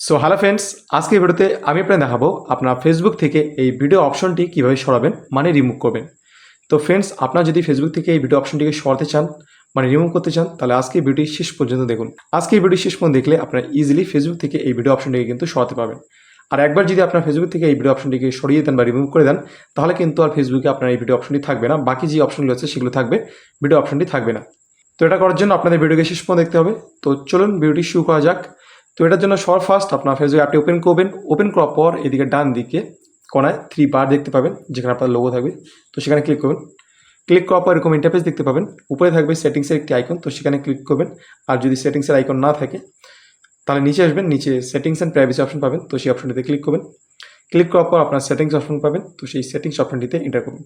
So hello friends আজকে ভিডিওতে আমি আপনাকে দেখাবো আপনার ফেসবুক থেকে এই ভিডিও অপশনটি কীভাবে সরাবেন মানে রিমুভ করবেন। তো ফ্রেন্ডস আপনার যদি ফেসবুক থেকে এই ভিডিও অপশনটিকে সরাতে চান মানে রিমুভ করতে চান, তাহলে আজকে এই ভিডিও শেষ পর্যন্ত দেখুন। আজকে এই ভিডিও শেষ পর্যন্ত দেখলে আপনারা ইজিলি ফেসবুক থেকে এই ভিডিও অপশনটিকে কিন্তু সরাতে পারবেন। আর একবার যদি আপনার ফেসবুক থেকে এই ভিডিও অপশনটিকে সরিয়ে দেন বা রিমুভ করে দেন, তাহলে কিন্তু আর ফেসবুকে আপনার এই ভিডিও অপশনটি থাকবে না। বাকি যে অপশনগুলো আছে, সেগুলো থাকবে ভিডিও অপশনটি থাকবে না। তো এটা করার জন্য আপনাদের ভিডিওকে শেষ পর্যন্ত দেখতে হবে। তো চলুন ভিডিওটি শুরু করা যাক। তো এটার জন্য সবার ফার্স্ট আপনার ফেসবুক অ্যাপটি ওপেন করবেন ওপেন করার পর এদিকে ডান দিকে কোনায় থ্রি বার দেখতে পাবেন, যেখানে আপনার লোগো থাকবে। তো সেখানে ক্লিক করবেন ক্লিক করার পর এরকম ইন্টারফেস দেখতে পাবেন। উপরে থাকবে সেটিংসের একটি আইকন তো সেখানে ক্লিক করবেন। আর যদি সেটিংসের আইকন না থাকে, তাহলে নিচে আসবেন, নিচে সেটিংস অ্যান্ড প্রাইভেসি অপশন পাবেন। তো সেই অপশনটিতে ক্লিক করবেন। ক্লিক করার পর আপনার সেটিংস অপশন পাবেন। তো সেই সেটিংস অপশনটিতে এন্টার করবেন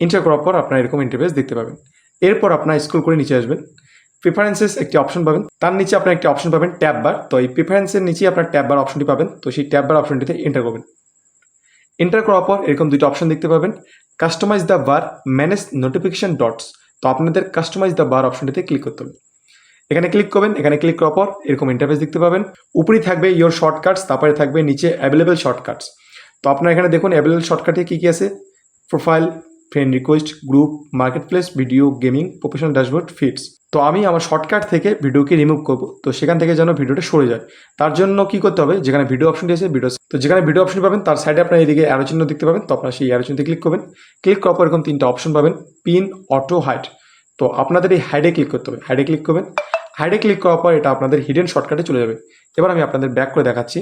এন্টার করার পর আপনার এরকম ইন্টারফেস দেখতে পাবেন। এরপর আপনার স্ক্রল করে নিচে আসবেন। প্রিফারেন্সেস একটি অপশন পাবেন। তার নিচে আপনার একটি অপশন পাবেন ট্যাব বার তো এই প্রিফারেন্সের নিচে আপনার ট্যাব বার অপশনটি পাবেন। তো সেই ট্যাব বার অপশনটিতে এন্টার করবেন। এন্টার করার পর এরকম দুটো অপশন দেখতে পাবেন। Customise the bar manage notification dots তো আপনাদের কাস্টমাইজ দ্য বার অপশনটিতে ক্লিক করতে হবে। এখানে ক্লিক করবেন, এখানে ক্লিক করার পর এরকম ইন্টারফেস দেখতে পাবেন। উপরেই থাকবে ইয়োর শর্টকাটস তারপরে থাকবে নিচে অ্যাভেলেবেল শর্টকাটস তো আপনার এখানে দেখুন অ্যাভেলেবেল শর্টকাটে কী কী আছে? Profile friend request group marketplace video gaming professional dashboard feeds তো আমি আমার শর্টকাট থেকে ভিডিওকে রিমুভ করব। তো সেখান থেকে যেন ভিডিওটা সরে যায়। তার জন্য কি করতে হবে? যেখানে ভিডিও অপশনটি আছে ভিডিও তো যেখানে ভিডিও অপশন পাবেন, তার সাইডে আপনার এদিকে অ্যারো চিহ্ন দেখতে পাবেন। তো আপনার সেই অ্যারো চিহ্নতে ক্লিক করবেন। ক্লিক করার পর এরকম তিনটা অপশন পাবেন পিন অটো হাইড তো আপনাদের এই হাইডে ক্লিক করতে হবে। হাইডে ক্লিক করবেন। হাইডে ক্লিক করার পর এটা আপনাদের হিডেন শর্টকাটে চলে যাবে। এবার আমি আপনাদের ব্যাক করে দেখাচ্ছি।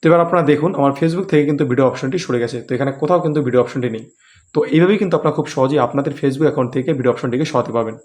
তো এবার আপনারা দেখুন, আমার ফেসবুক থেকে কিন্তু ভিডিও অপশনটি সরে গেছে। তো এখানে কোথাও কিন্তু ভিডিও অপশনটি নেই। তো এইভাবেই কিন্তু আপনারা খুব সহজেই আপনাদের ফেসবুক অ্যাকাউন্ট থেকে ভিডিও অপশনটিকে সরাতে পারবেন।